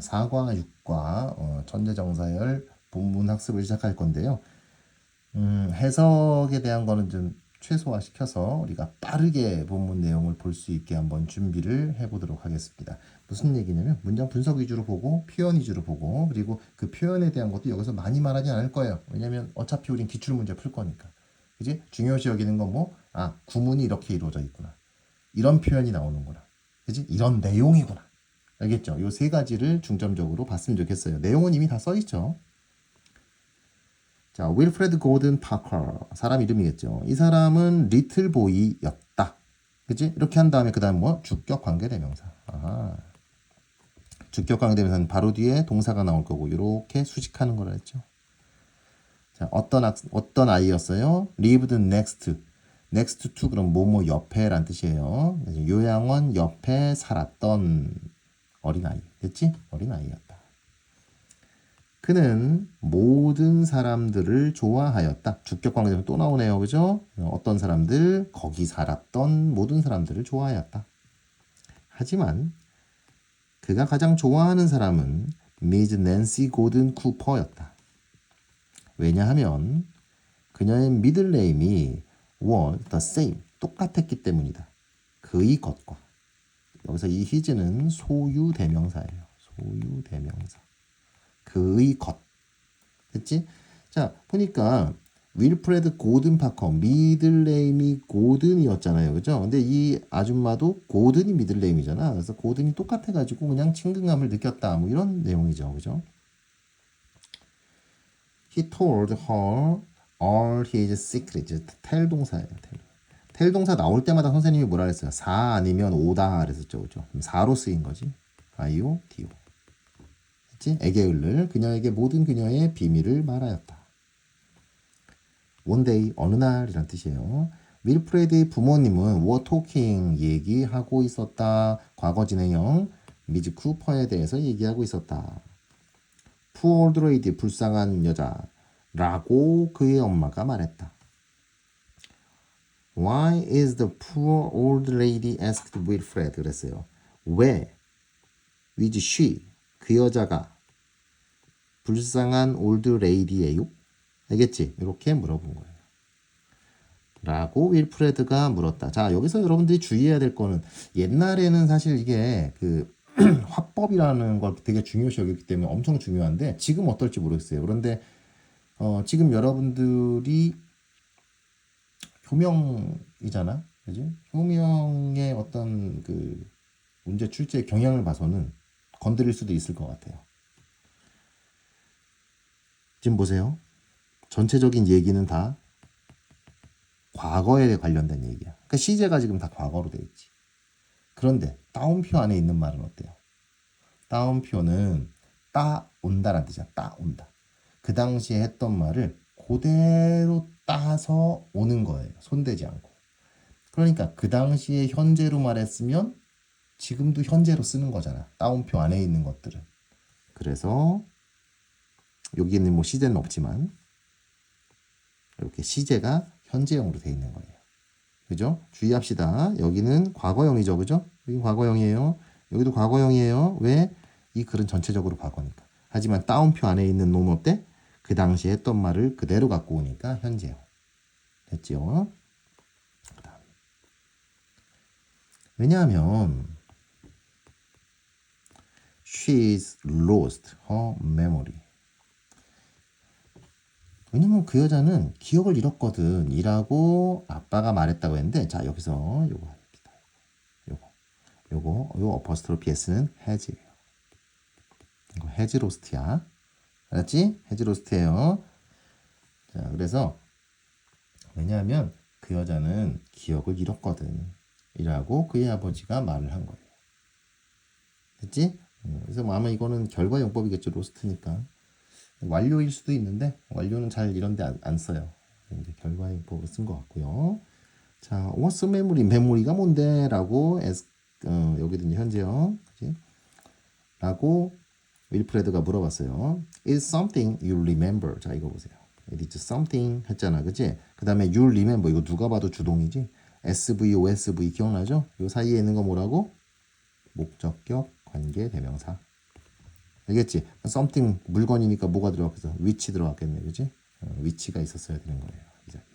4과 6과 어, 천재정사열 본문 학습을 시작할 건데요. 음, 해석에 대한 거는 좀 최소화시켜서 우리가 빠르게 본문 내용을 볼 수 있게 한번 준비를 해보도록 하겠습니다. 무슨 얘기냐면 문장 분석 위주로 보고 표현 위주로 보고 그리고 그 표현에 대한 것도 여기서 많이 말하지 않을 거예요. 왜냐면 어차피 우린 기출 문제 풀 거니까. 그지? 중요시 여기는 건 뭐? 아, 구문이 이렇게 이루어져 있구나. 이런 표현이 나오는구나. 그지? 이런 내용이구나. 알겠죠? 요 세 가지를 중점적으로 봤으면 좋겠어요. 내용은 이미 다 써 있죠. 자, 윌프레드 고든 파커 사람 이름이겠죠. 이 사람은 리틀 보이였다. 그치? 이렇게 한 다음에 그 다음 뭐? 주격 관계 대명사. 아하. 주격 관계 대명사는 바로 뒤에 동사가 나올 거고 이렇게 수식하는 거라 했죠. 자, 어떤 학, 어떤 아이였어요? lived next. next to 그럼 뭐뭐 옆에란 뜻이에요. 요양원 옆에 살았던 어린아이. 됐지? 어린아이였다. 그는 모든 사람들을 좋아하였다. 주격 관계되면 또 나오네요. 그죠? 어떤 사람들, 거기 살았던 모든 사람들을 좋아하였다. 하지만 그가 가장 좋아하는 사람은 미즈 낸시 고든 쿠퍼였다. 왜냐하면 그녀의 미들네임이 were 똑같았기 때문이다. 그의 것과. 여기서 이 his는 소유 대명사예요. 소유 대명사. 그의 것. 됐지? 자, 보니까 윌프레드 고든 파커 미들네임이 고든이었잖아요. 그죠? 근데 이 아줌마도 고든이 미들네임이잖아. 그래서 고든이 똑같아 가지고 그냥 친근감을 느꼈다. 뭐 이런 내용이죠. 그죠? He told her all his secrets. 텔 동사예요. 텔. 텔 동사 나올 때마다 선생님이 뭐라 그랬어요? 사 아니면 오다 그랬었죠. 그죠? 그럼 사로 쓰인 거지. 아이오, 디오. 했지? 에게을를 그녀에게 모든 그녀의 비밀을 말하였다. 원데이 어느 날이란 뜻이에요. 윌프레드의 부모님은 워 토킹 얘기하고 있었다. 과거 진행형 미즈 쿠퍼에 대해서 얘기하고 있었다. 레이디 불쌍한 여자라고 그의 엄마가 말했다. Why is the poor old lady asked Wilfred? 그랬어요. 왜 with she 그 여자가 불쌍한 올드 레이디예요? 알겠지? 이렇게 물어본 거예요. 라고 윌프레드가 물었다. 자, 여기서 여러분들이 주의해야 될 거는 옛날에는 사실 이게 그 화법이라는 걸 되게 중요시 여겼기 때문에 엄청 중요한데 지금 어떨지 모르겠어요. 그런데 어, 지금 여러분들이 효명이잖아. 그지? 효명의 어떤 그 문제 출제의 경향을 봐서는 건드릴 수도 있을 것 같아요. 지금 보세요. 전체적인 얘기는 다 과거에 관련된 얘기야. 그러니까 시제가 지금 다 과거로 돼 있지. 그런데 따옴표 안에 있는 말은 어때요? 따옴표는 따 온다라는 뜻이야. 따 온다. 그 당시에 했던 말을 그대로 따서 오는 거예요. 손대지 않고. 그러니까 그 당시에 현재로 말했으면 지금도 현재로 쓰는 거잖아. 따옴표 안에 있는 것들은. 그래서 여기는 뭐 시제는 없지만 이렇게 시제가 현재형으로 되어 있는 거예요. 그죠? 주의합시다. 여기는 과거형이죠. 그죠? 여기 과거형이에요. 여기도 과거형이에요. 왜? 이 글은 전체적으로 과거니까. 하지만 따옴표 안에 있는 놈 어때? 그 당시에 했던 말을 그대로 갖고 오니까 현재형. 그다음. 왜냐하면 she's lost her memory. 왜냐면 그 여자는 기억을 잃었거든. 이라고 아빠가 말했다고 했는데, 자, 여기서 요거 합니다. 요거. 요거, 요 어퍼스트로피 S는 해지예요. 이거 해지 로스트야. 알았지? 해지 로스트예요. 자, 그래서 왜냐하면 그 여자는 기억을 잃었거든. 이라고 그의 아버지가 말을 한 거예요. 됐지? 음, 그래서 뭐 아마 이거는 결과 용법이겠죠. 로스트니까. 완료일 수도 있는데 완료는 잘 이런데 안, 안 써요. 이제 결과 용법을 쓴 것 같고요. 자, what's memory? 메모리가 뭔데?라고 as, 어, 여기도 현재형, 그지? 라고 윌프레드가 물어봤어요. It's something you remember. 자, 이거 보세요. It is something 했잖아, 그지? 그 다음에 you remember 이거 누가 봐도 주동이지. SV, OSV 기억나죠? 요 사이에 있는 거 뭐라고? 목적격 관계 대명사. 알겠지? something 물건이니까 뭐가 들어갔겠어? which 들어갔겠네, 그지? 어, which가 있었어야 되는 거예요. 이 자리에.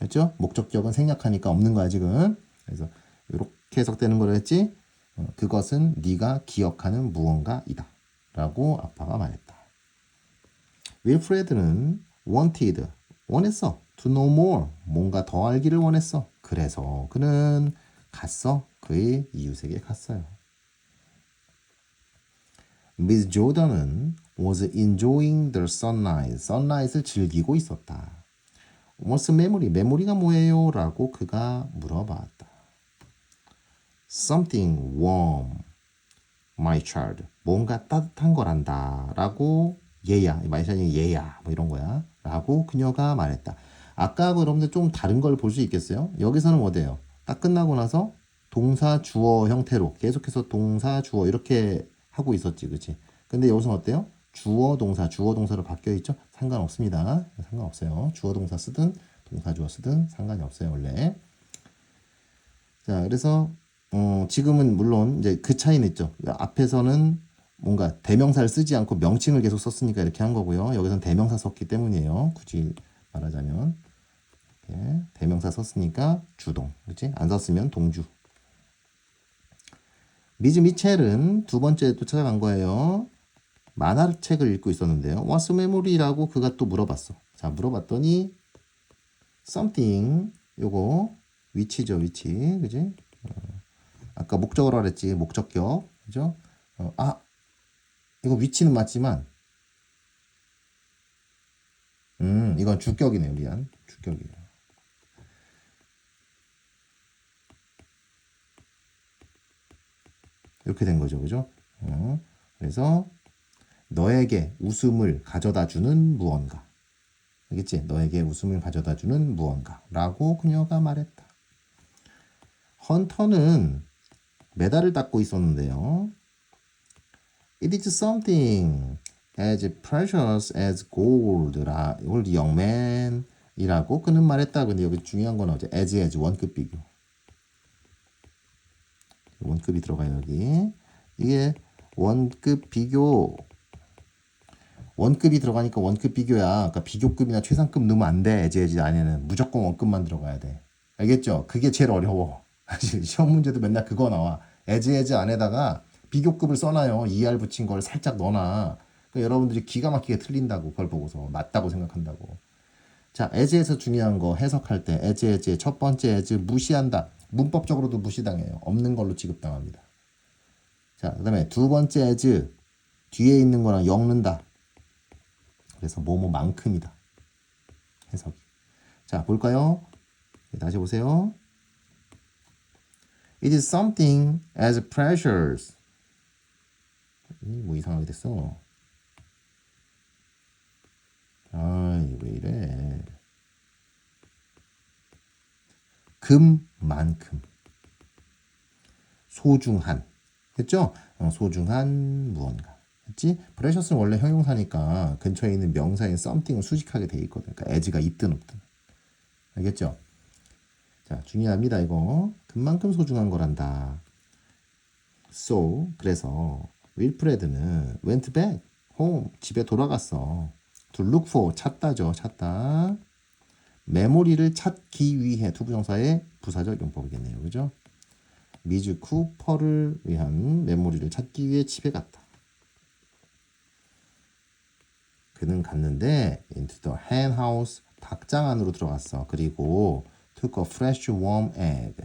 됐죠? 목적격은 생략하니까 없는 거야 지금. 그래서 이렇게 해석되는 거로 했지. 어, 그것은 네가 기억하는 무언가이다 라고 아빠가 말했다. 윌프레드는 wanted 원했어 to know more 뭔가 더 알기를 원했어. 그래서 그는 갔어 그의 이웃에게 갔어요. 미스 조던은 was enjoying the sunrise. sunrise를 즐기고 있었다. What's memory? 메모리가 뭐예요? 라고 그가 물어봤다. Something warm, my child. 뭔가 따뜻한 거란다. 라고 얘야, 마이샤니 얘야, 뭐 이런 거야. 라고 그녀가 말했다. 아까 여러분들 좀 다른 걸 볼 수 있겠어요? 여기서는 뭐돼요? 딱 끝나고 나서 동사 주어 형태로 계속해서 동사 주어 이렇게 하고 있었지, 그치? 근데 여기서 어때요? 주어 동사 주어 동사로 바뀌어 있죠? 상관없습니다. 상관없어요. 주어 동사 쓰든 동사 주어 쓰든 상관이 없어요, 원래. 자, 그래서 어, 지금은 물론 이제 그 차이는 있죠. 앞에서는 뭔가 대명사를 쓰지 않고 명칭을 계속 썼으니까 이렇게 한 거고요. 여기서는 대명사 썼기 때문이에요. 굳이 말하자면 이렇게 대명사 썼으니까 주동, 그렇지? 안 썼으면 동주. 미즈 미첼은 두 번째 또 찾아간 거예요. 만화책을 읽고 있었는데요. What's memory라고 그가 또 물어봤어. 자, 물어봤더니 something 요거 위치죠, 위치. 그지? 어, 아까 목적어로 그랬지. 목적격. 그죠? 어, 아, 이거 위치는 맞지만 음, 이건 주격이네요, 미안. 주격이에요. 이렇게 된 거죠, 그죠? 어, 그래서 너에게 웃음을 가져다 주는 무언가. 알겠지? 너에게 웃음을 가져다 주는 무언가라고 그녀가 말했다. 헌터는 메달을 닦고 있었는데요. It is something as precious as gold라 old young man이라고 그는 말했다. 근데 여기 중요한 건 어제 as as 원급 비교. 원급이 들어가요 여기. 이게 원급 비교 원급이 들어가니까 원급 비교야. 그러니까 비교급이나 최상급 넣으면 안 돼. 에지에지 안에는 무조건 원급만 들어가야 돼. 알겠죠? 그게 제일 어려워. 사실 시험 문제도 맨날 그거 나와. 에지에지 안에다가 비교급을 써놔요. ER 붙인 걸 살짝 넣어놔. 그러니까 여러분들이 기가 막히게 틀린다고 그걸 보고서 맞다고 생각한다고. 자, 에즈에서 중요한 거 해석할 때 에즈 에즈 첫 번째 에즈 무시한다. 문법적으로도 무시당해요. 없는 걸로 취급당합니다. 자, 그다음에 두 번째 에즈 뒤에 있는 거랑 엮는다. 그래서 뭐뭐만큼이다. 해석이. 자, 볼까요? 네, 다시 보세요. It is something as precious. 이뭐 이상하게 됐어. 아이, 왜 이래. 금만큼. 소중한. 됐죠? 어, 소중한 무언가. 했지? 프레셔스는 원래 형용사니까 근처에 있는 명사인 something을 수식하게 돼 있거든. 그러니까 as가 있든 없든. 알겠죠? 자, 중요합니다, 이거. 금만큼 소중한 거란다. So, 그래서 윌프레드는 went back home, 집에 돌아갔어. to look for, 찾다죠, 찾다. 메모리를 찾기 위해 투부정사의 부사적 용법이겠네요. 그죠? 미즈 쿠퍼를 위한 메모리를 찾기 위해 집에 갔다. 그는 갔는데 into the hen house 닭장 안으로 들어갔어. 그리고 took a fresh warm egg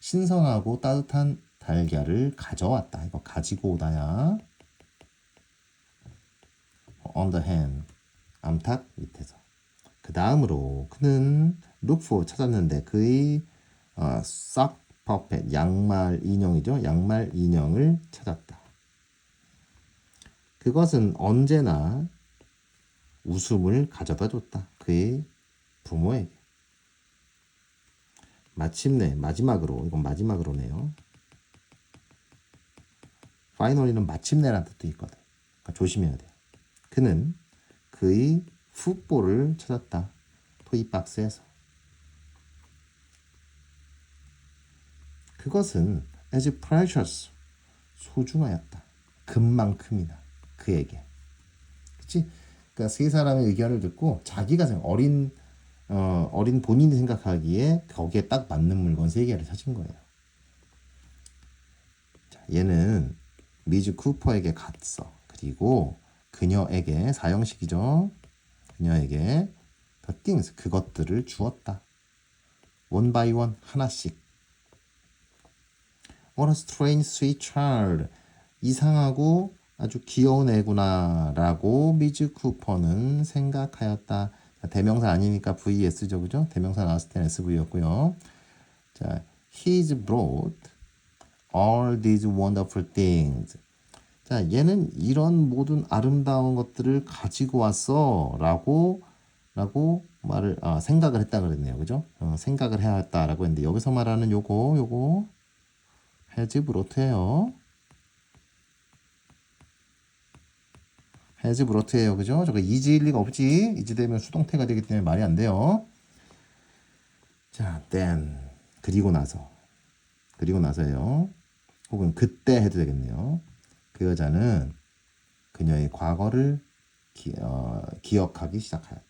신선하고 따뜻한 달걀을 가져왔다. 이거 가지고 오다야. on the hen 암탉 밑에서. 그 다음으로 그는 look for 찾았는데 그의 어, sock puppet 양말 인형이죠. 양말 인형을 찾았다. 그것은 언제나 웃음을 가져다 줬다. 그의 부모에게. 마침내 마지막으로 이건 마지막으로네요. 파이널리는 마침내라는 뜻도 있거든. 그러니까 조심해야 돼. 그는 그의 풋볼을 찾았다. 토이 박스에서. 그것은 as precious 소중하였다. 금만큼이나 그에게. 그치? 그러니까 세 사람의 의견을 듣고 자기가 생각, 어린 어, 어린 본인이 생각하기에 거기에 딱 맞는 물건 세 개를 사준 거예요. 자, 얘는 미즈 쿠퍼에게 갔어. 그리고 그녀에게 사형식이죠. 그녀에게 the things 그것들을 주었다. one by one 하나씩. What a strange sweet child. 이상하고 아주 귀여운 애구나라고 미즈 쿠퍼는 생각하였다. 자, 대명사 아니니까 VS죠, 그죠? 대명사 나왔을 때는 SV였고요. 자, he's brought all these wonderful things. 자, 얘는 이런 모든 아름다운 것들을 가지고 왔어라고 라고 말을 아, 생각을 했다 그랬네요, 그죠? 어, 생각을 해야 했다라고 했는데 여기서 말하는 요거 요거 has brouught예요. Has brought예요, 그죠? 저거 이지일 리가 없지. 이지 되면 수동태가 되기 때문에 말이 안 돼요. 자, then 그리고 나서 그리고 나서요. 혹은 그때 해도 되겠네요. 그 여자는 그녀의 과거를 기, 어, 기억하기 시작하였다.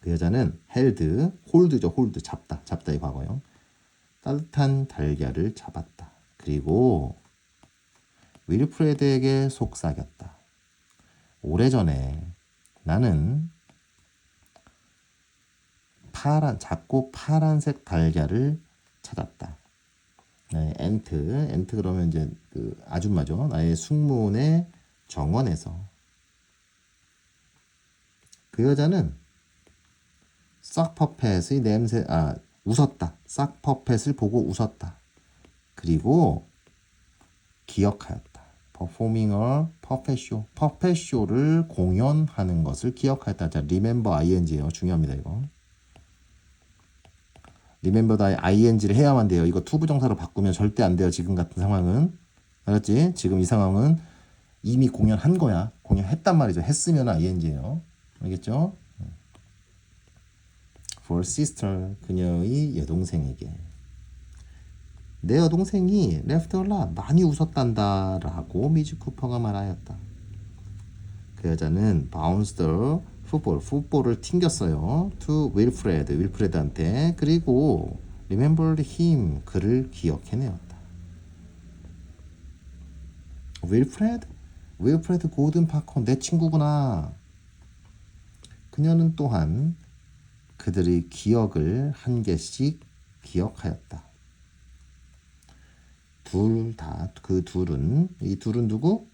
그 여자는 held, hold죠, hold, 잡다, 잡다의 과거요. 따뜻한 달걀을 잡았다. 그리고 윌프레드에게 속삭였다. 오래전에 나는 파란 작고 파란색 달걀을 찾았다. 네, 엔트, 엔트 그러면 이제 그 아줌마죠. 나의 숙모의 정원에서 그 여자는 싹퍼펫의 냄새 아 웃었다. 싹퍼펫을 보고 웃었다. 그리고 기억하였다. Performing a puppet show. puppet show를 공연하는 것을 기억하였다. 자, remember ing예요. 중요합니다, 이거. remember 다 ing를 해야만 돼요. 이거 투부정사로 바꾸면 절대 안 돼요. 지금 같은 상황은. 알았지? 지금 이 상황은 이미 공연한 거야. 공연했단 말이죠. 했으면 ing예요. 알겠죠? for sister 그녀의 여동생에게 내 여동생이 lot 많이 웃었단다라고 미즈 쿠퍼가 말하였다. 그 여자는 bounced the football 풋볼을 튕겼어요. to 윌프레드 윌프레드한테 그리고 remembered him 그를 기억해내었다. 윌프레드 윌프레드 고든 파커 내 친구구나. 그녀는 또한 그들의 기억을 한 개씩 기억하였다. 둘 다 그 둘은 이 둘은 누구?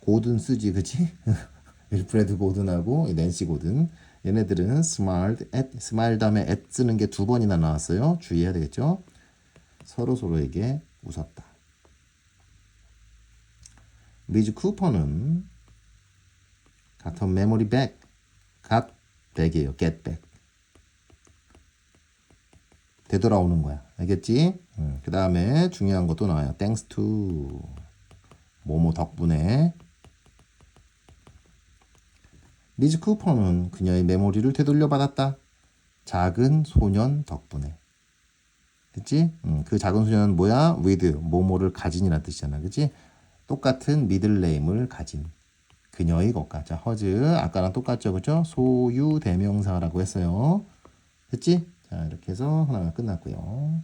고든 쓰지 그치? 윌프레드 고든하고 낸시 고든 얘네들은 smiled at smile 다음에 at 쓰는 게 두 번이나 나왔어요. 주의해야 되겠죠? 서로 서로에게 웃었다. 미즈 쿠퍼는 her memory back. got back이에요. get back. 되돌아오는 거야. 알겠지? 음, 그 다음에 중요한 것도 나와요. thanks to 모모 덕분에 미즈 쿠퍼는 그녀의 메모리를 되돌려 받았다. 작은 소년 덕분에. 그치? 음, 그 작은 소년은 뭐야? with 모모를 가진이라는 뜻이잖아. 그치? 똑같은 미들네임을 가진 그녀의 것과 자 허즈 아까랑 똑같죠 그죠 소유 대명사라고 했어요 됐지 자 이렇게 해서 하나가 끝났고요